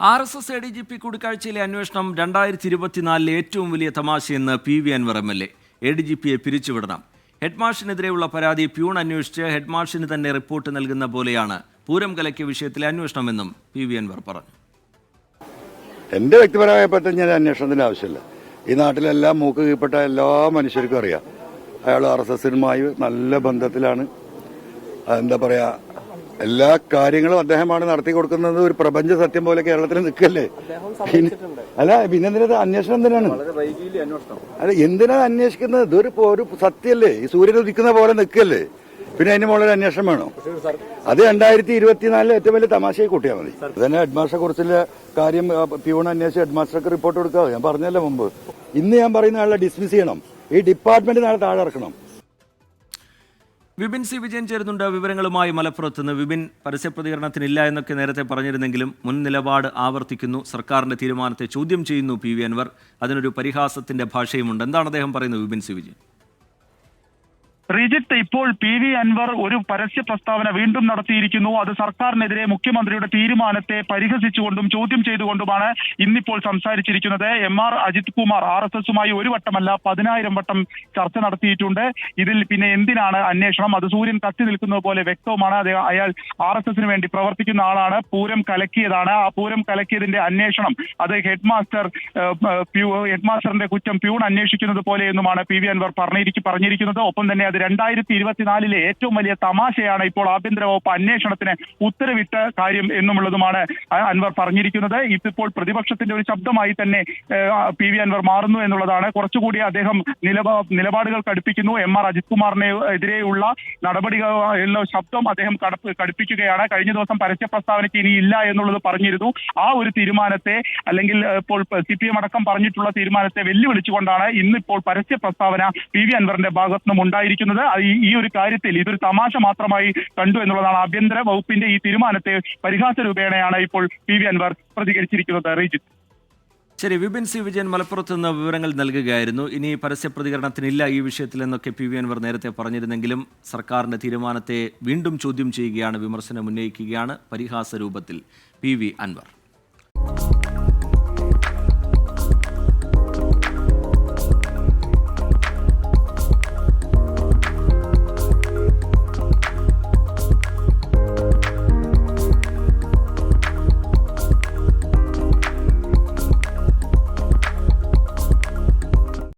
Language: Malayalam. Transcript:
R S S A D G P കൂടിക്കാഴ്ചയിലെ അന്വേഷണം രണ്ടായിരത്തി ഇരുപത്തിനാലിലെ ഏറ്റവും വലിയ തമാശയെന്ന് P V Anvar M L A. A D G പിയെ പിരിച്ചുവിടണം. ഹെഡ്മാഷിനെതിരെയുള്ള പരാതി പ്യൂൺ അന്വേഷിച്ച് ഹെഡ്മാഷിന് തന്നെ റിപ്പോർട്ട് നൽകുന്ന പോലെയാണ് പൂരം കലക്കിയ വിഷയത്തിലെ അന്വേഷണമെന്നും പി വി അൻവർ പറഞ്ഞു. എന്റെ വ്യക്തിപരമായ പറ്റി ഞാൻ ആവശ്യമില്ല. ഈ നാട്ടിലെല്ലാം മൂക്ക് കീഴ്പ്പെട്ട എല്ലാ മനുഷ്യർക്കും അറിയാം. അയാൾ ആർ എസ് എസിനുമായി നല്ല ബന്ധത്തിലാണ്. എന്താ പറയാ എല്ലാ കാര്യങ്ങളും അദ്ദേഹമാണ് നടത്തി കൊടുക്കുന്നത്. ഒരു പ്രപഞ്ച സത്യം പോലെ കേരളത്തിൽ നിൽക്കല്ലേ? അല്ല പിന്നെ എന്തിനാ അന്വേഷണം എന്തിനാണ്? അല്ല എന്തിനാ അന്വേഷിക്കുന്നത്? ഇതൊരു ഒരു സത്യല്ലേ? ഈ സൂര്യൻ ഉദിക്കുന്ന പോലെ നിൽക്കല്ലേ? പിന്നെ അതിന് മുകളിൽ അന്വേഷണം വേണോ? അത് രണ്ടായിരത്തി ഇരുപത്തിനാലിലെ ഏറ്റവും വലിയ തമാശയായി കൂട്ടിയാൽ മതി. അതന്നെ ഹെഡ്മാസ്റ്ററെ കുറിച്ചുള്ള കാര്യം പ്യൂൺ അന്വേഷിച്ച് ഹെഡ്മാസ്റ്റർക്ക് റിപ്പോർട്ട് കൊടുക്കാതെ. ഞാൻ പറഞ്ഞല്ലോ മുമ്പ്. ഇന്ന് ഞാൻ പറയുന്ന ആളെ ഡിസ്മിസ് ചെയ്യണം. ഈ ഡിപ്പാർട്ട്മെന്റ് നാളെ താഴെ ഇറക്കണം. വിപിൻ സി വിജയൻ ചേരുന്നുണ്ട്. വിവരങ്ങളുമായി മലപ്പുറത്ത് നിന്ന് വിപിൻ പരസ്യപ്രതികരണത്തിനില്ല എന്നൊക്കെ നേരത്തെ പറഞ്ഞിരുന്നെങ്കിലും മുൻ നിലപാട് ആവർത്തിക്കുന്നു. സർക്കാരിന്റെ തീരുമാനത്തെ ചോദ്യം ചെയ്യുന്നു പി വി അൻവർ. അതിനൊരു പരിഹാസത്തിന്റെ ഭാഷയുമുണ്ട്. എന്താണ് അദ്ദേഹം പറയുന്നത് വിപിൻ സി വിജയൻ? റിജിത്ത് ഇപ്പോൾ പി വി അൻവർ ഒരു പരസ്യ പ്രസ്താവന വീണ്ടും നടത്തിയിരിക്കുന്നു. അത് സർക്കാരിനെതിരെ മുഖ്യമന്ത്രിയുടെ തീരുമാനത്തെ പരിഹസിച്ചുകൊണ്ടും ചോദ്യം ചെയ്തുകൊണ്ടുമാണ് ഇന്നിപ്പോൾ സംസാരിച്ചിരിക്കുന്നത്. M R Ajith Kumar R S എസുമായി ഒരു വട്ടമല്ല പതിനായിരം വട്ടം ചർച്ച നടത്തിയിട്ടുണ്ട്. ഇതിൽ പിന്നെ എന്തിനാണ് അന്വേഷണം? അത് സൂര്യൻ കത്തി നിൽക്കുന്നത് പോലെ വ്യക്തവുമാണ്. അദ്ദേഹം അയാൾ ആർ എസ് എസിന് വേണ്ടി പ്രവർത്തിക്കുന്ന ആളാണ്. പൂരം കലക്കിയതാണ്. ആ പൂരം കലക്കിയതിന്റെ അന്വേഷണം അത് ഹെഡ് മാസ്റ്റർ ഹെഡ് മാസ്റ്ററിന്റെ കുറ്റം പ്യൂൺ അന്വേഷിക്കുന്നത് പോലെ എന്നുമാണ് പി വി അൻവർ പറഞ്ഞിരിക്കും പറഞ്ഞിരിക്കുന്നത്. ഒപ്പം തന്നെ അത് രണ്ടായിരത്തി ഇരുപത്തിനാലിലെ ഏറ്റവും വലിയ തമാശയാണ് ഇപ്പോൾ ആഭ്യന്തര വകുപ്പ് അന്വേഷണത്തിന് ഉത്തരവിട്ട കാര്യം എന്നുമുള്ളതുമാണ് അൻവർ പറഞ്ഞിരിക്കുന്നത്. ഇതിപ്പോൾ പ്രതിപക്ഷത്തിന്റെ ഒരു ശബ്ദമായി തന്നെ പി വി അൻവർ മാറുന്നു എന്നുള്ളതാണ്. കുറച്ചുകൂടി അദ്ദേഹം നിലപാ നിലപാടുകൾ കടുപ്പിക്കുന്നു. എം ആർ അജിത് കുമാറിനെ എതിരെയുള്ള നടപടികളുടെ ശബ്ദം അദ്ദേഹം കടപ്പ് കടുപ്പിക്കുകയാണ്. കഴിഞ്ഞ ദിവസം പരസ്യ പ്രസ്താവനയ്ക്ക് ഇനി ഇല്ല എന്നുള്ളത് പറഞ്ഞിരുന്നു. ആ ഒരു തീരുമാനത്തെ അല്ലെങ്കിൽ ഇപ്പോൾ സി പി എം അടക്കം പറഞ്ഞിട്ടുള്ള തീരുമാനത്തെ വെല്ലുവിളിച്ചുകൊണ്ടാണ് ഇന്നിപ്പോൾ പരസ്യ പ്രസ്താവന പി വി അൻവറിന്റെ ഭാഗത്തു നിന്നും ഉണ്ടായിരിക്കുന്നത്. അത് ഈ- ഒരു കാര്യത്തിൽ ഇതൊരു തമാശ മാത്രമായി കണ്ടു എന്നുള്ളതാണ് ആഭ്യന്തര വകുപ്പിന്റെ ഈ തീരുമാനത്തെ പരിഹാസ രൂപേണയാണ് ഇപ്പോൾ പി വി അൻവർ പ്രതികരിച്ചിരിക്കുന്നത്. റീജിത്ത്. ശരി വിപിൻ സി വിജയൻ മലപ്പുറത്ത് നിന്ന് വിവരങ്ങൾ നൽകുകയായിരുന്നു. ഇനി പരസ്യ പ്രതികരണത്തിനില്ല ഈ വിഷയത്തിൽ എന്നൊക്കെ പി വി അൻവർ നേരത്തെ പറഞ്ഞിരുന്നെങ്കിലും സർക്കാരിന്റെ തീരുമാനത്തെ വീണ്ടും ചോദ്യം ചെയ്യുകയാണ് വിമർശനം ഉന്നയിക്കുകയാണ് പരിഹാസ രൂപത്തിൽ പി വി അൻവർ.